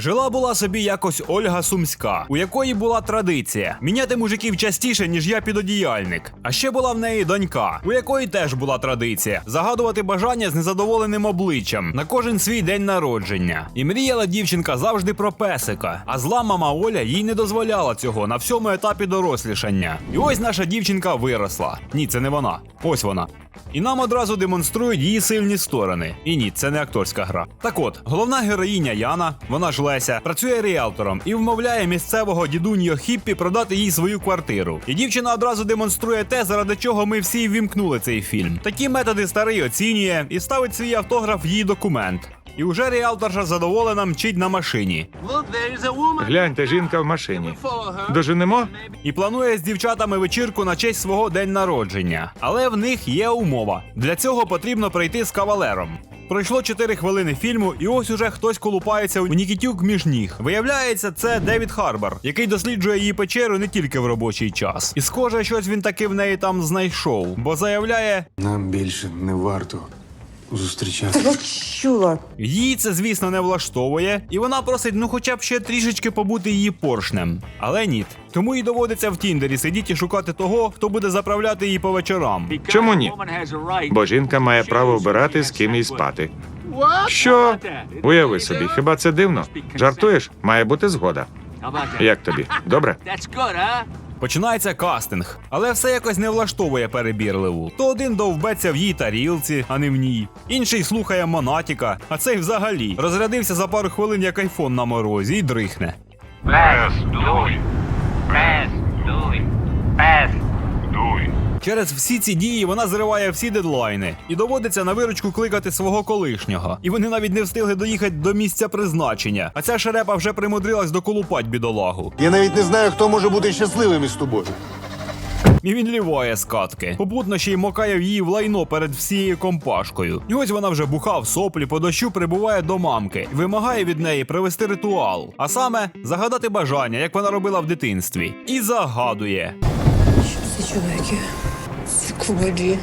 Жила була собі якось Ольга Сумська, у якої була традиція міняти мужиків частіше, ніж я підодіяльник. А ще була в неї донька, у якої теж була традиція загадувати бажання з незадоволеним обличчям на кожен свій день народження. І мріяла дівчинка завжди про песика. А зла мама Оля їй не дозволяла цього на всьому етапі дорослішання. І ось наша дівчинка виросла. Ні, це не вона. Ось вона. І нам одразу демонструють її сильні сторони. І ні, це не акторська гра. Так от, головна героїня Яна, вона ж Леся, працює ріелтором і вмовляє місцевого дідуньо Хіппі продати їй свою квартиру. І дівчина одразу демонструє те, заради чого ми всі вімкнули цей фільм. Такі методи старий оцінює і ставить свій автограф в її документ. І уже ріелторша задоволена мчить на машині. Гляньте, жінка в машині. Доженемо? і планує з дівчатами вечірку на честь свого день народження. Але в них є умова. Для цього потрібно прийти з кавалером. Пройшло 4 хвилини фільму, і ось уже хтось колупається у Нікітюк між ніг. Виявляється, це Девід Харбор, який досліджує її печеру не тільки в робочий час. І схоже, щось він таки в неї там знайшов, бо заявляє, Нам більше не варто зустрічати. Я чула. її це, звісно, не влаштовує, і вона просить ну хоча б ще трішечки побути її поршнем. Але ні. Тому їй доводиться в Тіндері сидіти і шукати того, хто буде заправляти її по вечорам. Чому ні? Бо жінка має право обирати, з ким їй спати. Що? Уяви собі, хіба це дивно? Жартуєш? Має бути згода. Як тобі? Добре? Починається кастинг, але все якось не влаштовує перебірливу. То один довбеться в її тарілці, а не в ній. Інший слухає Монатіка, а цей взагалі розрядився за пару хвилин як айфон на морозі і дрихне. Пес, дуй. Пес, дуй. Пес. Через всі ці дії вона зриває всі дедлайни і доводиться на виручку кликати свого колишнього. І вони навіть не встигли доїхати до місця призначення. А ця шерепа вже примудрилась доколупать бідолагу. Я навіть не знаю, хто може бути щасливим із тобою. І він ліває з катки. Попутно ще й мокає в її в лайно перед всією компашкою. І ось вона вже буха в соплі по дощу прибуває до мамки і вимагає від неї провести ритуал, а саме загадати бажання, як вона робила в дитинстві. І загадує. Що за чоловіки? Скводі.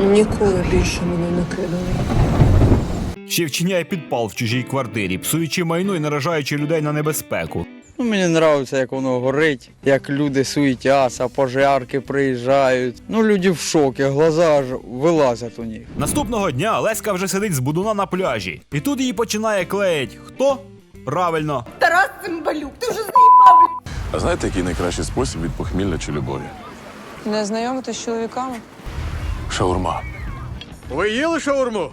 Ніколи більше мене не кидали. Ще вчиняє підпал в чужій квартирі, псуючи майно і наражаючи людей на небезпеку. Ну, мені подобається, як воно горить, як люди суетяться, пожарки приїжджають. Ну, люди в шокі, глаза аж вилазять у них. Наступного дня Леська вже сидить з будуна на пляжі, і тут її починає клеїть. Хто? Правильно, Тарас Цимбалюк, ти вже заїбав. А знаєте, який найкращий спосіб від похмілля чи любові? Не знайомитись з чоловіками? Шаурма. Ви їли шаурму?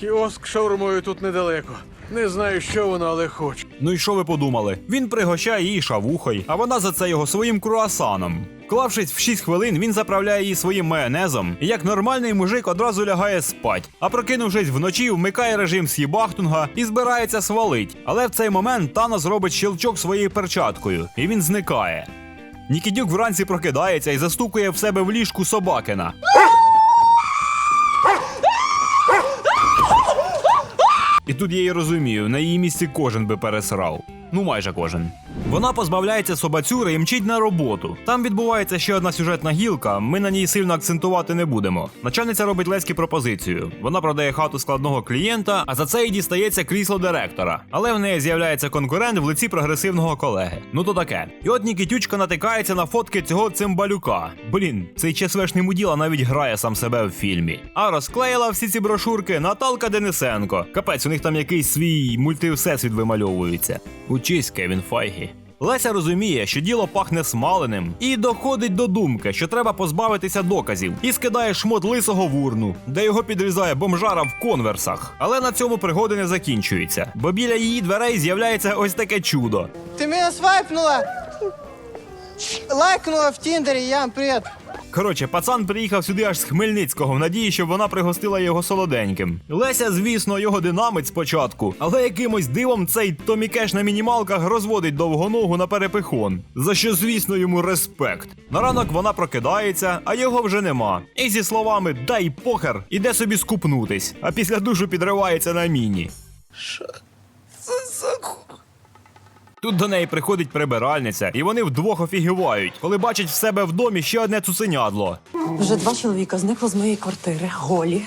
Кіоск шаурмою тут недалеко. Не знаю, що воно, але хочу. Ну і що ви подумали? Він пригощає її шавухою, а вона за це його своїм круасаном. Клавшись в 6 хвилин, він заправляє її своїм майонезом, і як нормальний мужик одразу лягає спать. А прокинувшись вночі, вмикає режим с'їбахтунга і збирається свалить. Але в цей момент Танос робить щелчок своєю перчаткою, і він зникає. Нікідюк вранці прокидається і застукує в себе в ліжку собакина. І тут я її розумію, на її місці кожен би пересрав. Ну, майже кожен. Вона позбавляється собацюри і мчить на роботу. Там відбувається ще одна сюжетна гілка. Ми на ній сильно акцентувати не будемо. Начальниця робить Леськи пропозицію. Вона продає хату складного клієнта, а за це їй дістається крісло директора. Але в неї з'являється конкурент в лиці прогресивного колеги. Ну то таке. І от Нікітючка натикається на фотки цього цимбалюка. Блін, цей ЧСВшний муділа навіть грає сам себе в фільмі. А розклеїла всі ці брошурки Наталка Денисенко. Капець, у них там якийсь свій мультивсесвіт вимальовується. Учись, Кевін Файгі. Леся розуміє, що діло пахне смаленим, і доходить до думки, що треба позбавитися доказів, і скидає шмот лисого в урну, де його підрізає бомжара в конверсах. Але на цьому пригоди не закінчуються, бо біля її дверей з'являється ось таке чудо. Ти мене свайпнула? Лайкнула в Тіндері, Ян, привет. Коротше, пацан приїхав сюди аж з Хмельницького в надії, щоб вона пригостила його солоденьким. Леся, звісно, його динамить спочатку, але якимось дивом цей Томі Кеш на мінімалках розводить довгоногу на перепихон. За що, звісно, йому респект. На ранок вона прокидається, а його вже нема. І зі словами дай похер, іде собі скупнутись, а після душу підривається на міні. Тут до неї приходить прибиральниця, і вони вдвох офігівають, коли бачать в себе в домі ще одне цуценядло. Вже два чоловіка зникло з моєї квартири, голі.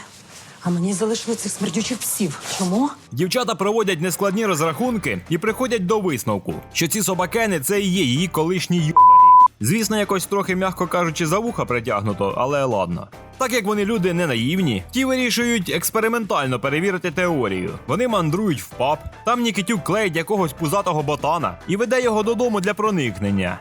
А мені залишили цих смердючих псів. Чому? Дівчата проводять нескладні розрахунки і приходять до висновку, що ці собакени це і є її колишні юбарі. Звісно, якось трохи, м'яко кажучи, за вуха притягнуто, але ладно. Так як вони люди не наївні, ті вирішують експериментально перевірити теорію. Вони мандрують в паб, там Нікітюк клеїть якогось пузатого ботана і веде його додому для проникнення.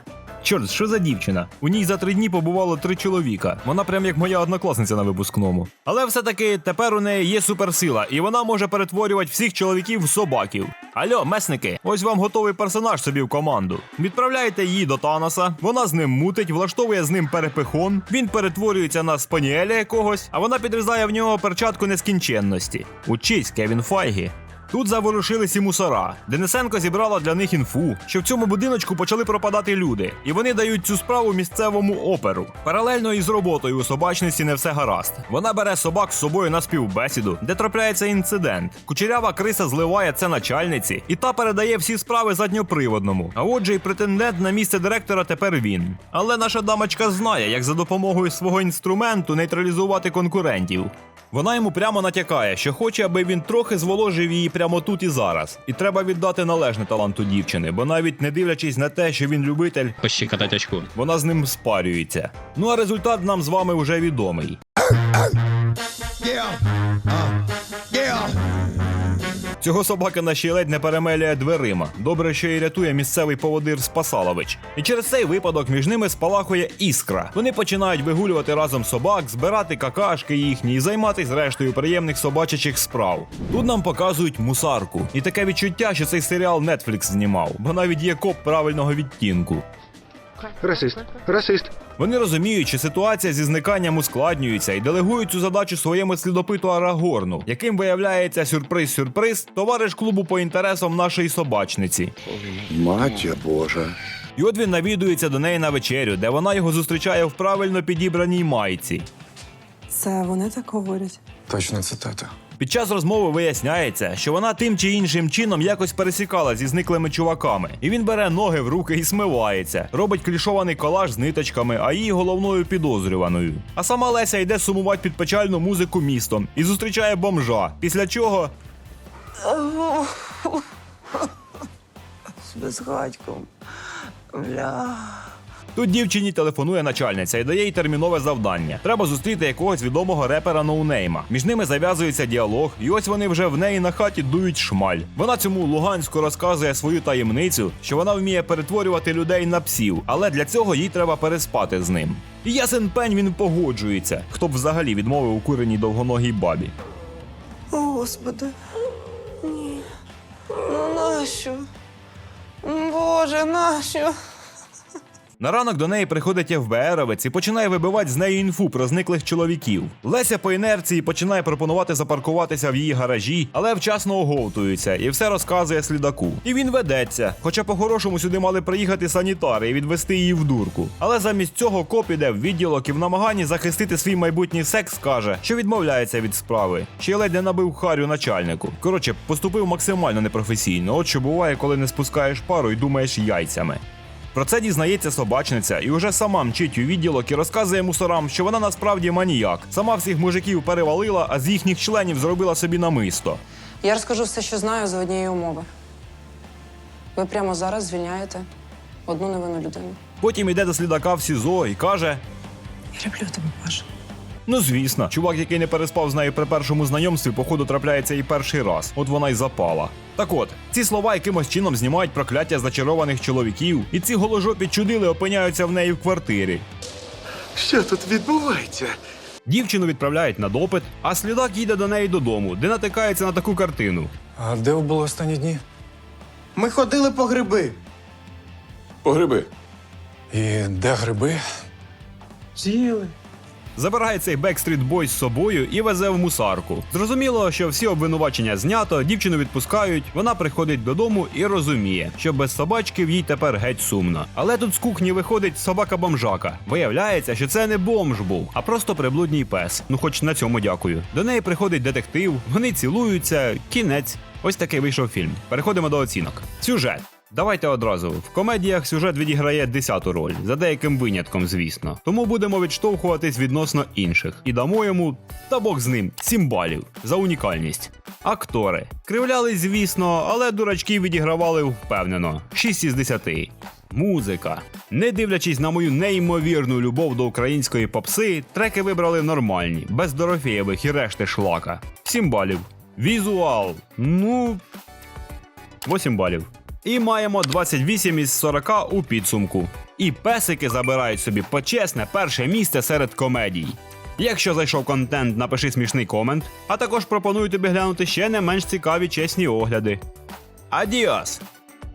Чорт, що за дівчина? У ній за три дні побувало три чоловіка. Вона прям як моя однокласниця на випускному. Але все-таки тепер у неї є суперсила, і вона може перетворювати всіх чоловіків в собаків. Альо, месники, ось вам готовий персонаж собі в команду. Відправляєте її до Таноса, вона з ним мутить, влаштовує з ним перепихон, він перетворюється на спаніеля якогось, а вона підрізає в нього перчатку нескінченності. Учись, Кевін Файгі. Тут заворушились і мусора. Денисенко зібрала для них інфу, що в цьому будиночку почали пропадати люди, і вони дають цю справу місцевому оперу. Паралельно із роботою у собачниці не все гаразд. Вона бере собак з собою на співбесіду, де трапляється інцидент. Кучерява криса зливає це начальниці, і та передає всі справи задньоприводному. А отже, і претендент на місце директора тепер він. Але наша дамочка знає, як за допомогою свого інструменту нейтралізувати конкурентів. Вона йому прямо натякає, що хоче, аби він трохи зволожив її прямо тут і зараз. І треба віддати належне таланту дівчини, бо навіть не дивлячись на те, що він любитель, Пощекотать очку. вона з ним спарюється. Ну а результат нам з вами вже відомий. Цього собака на ще ледь не перемелює дверима. Добре, що і рятує місцевий поводир Спасалович. І через цей випадок між ними спалахує іскра. Вони починають вигулювати разом собак, збирати какашки їхні і займатися рештою приємних собачачих справ. Тут нам показують мусарку. І таке відчуття, що цей серіал Netflix знімав, бо навіть є коп правильного відтінку. Расист. Расист. Вони розуміють, що ситуація зі зниканням ускладнюється і делегують цю задачу своєму слідопиту Арагорну, яким виявляється сюрприз-сюрприз, товариш клубу по інтересам нашої собачниці. Матір Божа. І от він навідується до неї на вечерю, де вона його зустрічає в правильно підібраній майці. Це вони так говорять. Точно цитата. Під час розмови виясняється, що вона тим чи іншим чином якось пересікала зі зниклими чуваками, і він бере ноги в руки і смивається, робить клішований колаж з ниточками, а її головною підозрюваною. А сама Леся йде сумувати під печальну музику містом і зустрічає бомжа. Після чого З безгадьком. Бля. Тут дівчині телефонує начальниця і дає їй термінове завдання. Треба зустріти якогось відомого репера ноунейма. Між ними зав'язується діалог, і ось вони вже в неї на хаті дують шмаль. Вона цьому Луганську розказує свою таємницю, що вона вміє перетворювати людей на псів, але для цього їй треба переспати з ним. І ясен пень він погоджується. Хто б взагалі відмовив у куреній довгоногій бабі. О, Господи. Ні. Ну нащо? Боже, нащо? На ранок до неї приходить ФБРовець і починає вибивати з неї інфу про зниклих чоловіків. Леся по інерції починає пропонувати запаркуватися в її гаражі, але вчасно оговтується і все розказує слідаку. І він ведеться. Хоча по-хорошому сюди мали приїхати санітари і відвести її в дурку. Але замість цього коп іде в відділок і в намаганні захистити свій майбутній секс каже, що відмовляється від справи. Ще й ледь не набив харю начальнику. Коротше, поступив максимально непрофесійно. От що буває, коли не спускаєш пару і думаєш яйцями. Про це дізнається собачниця і уже сама мчить у відділок і розказує мусорам, що вона насправді маніяк. Сама всіх мужиків перевалила, а з їхніх членів зробила собі намисто. Я розкажу все, що знаю за однієї умови. Ви прямо зараз звільняєте одну невинну людину. Потім іде до слідака в СІЗО і каже: Я люблю тебе, Паша. Ну звісно, чувак, який не переспав з нею при першому знайомстві, походу трапляється і перший раз. От вона й запала. Так от, ці слова якимось чином знімають прокляття зачарованих чоловіків, і ці голожопі чудили опиняються в неї в квартирі. Що тут відбувається? Дівчину відправляють на допит, а слідак їде до неї додому, де натикається на таку картину. А де ви були останні дні? Ми ходили по гриби. По гриби. І де гриби? З'їли. Забирає цей Backstreet Boy з собою і везе в мусарку. Зрозуміло, що всі обвинувачення знято, дівчину відпускають, вона приходить додому і розуміє, що без собачки в їй тепер геть сумно. Але тут з кухні виходить собака-бомжака. Виявляється, що це не бомж був, а просто приблудній пес. Ну, хоч на цьому дякую. До неї приходить детектив, вони цілуються, кінець. Ось такий вийшов фільм. Переходимо до оцінок. Сюжет. Давайте одразу. В комедіях сюжет відіграє десяту роль, за деяким винятком, звісно. Тому будемо відштовхуватись відносно інших. І дамо йому, та Бог з ним, 7 балів за унікальність. Актори. Кривляли, звісно, але дурачки відігравали впевнено. 6 із 10. Музика. Не дивлячись на мою неймовірну любов до української попси, треки вибрали нормальні, без Дорофєєвих і решти шлака. 7 балів. Візуал. Ну. 8 балів. І маємо 28 із 40 у підсумку. І песики забирають собі почесне перше місце серед комедій. Якщо зайшов контент, напиши смішний комент, а також пропоную тобі глянути ще не менш цікаві чесні огляди. Адіос!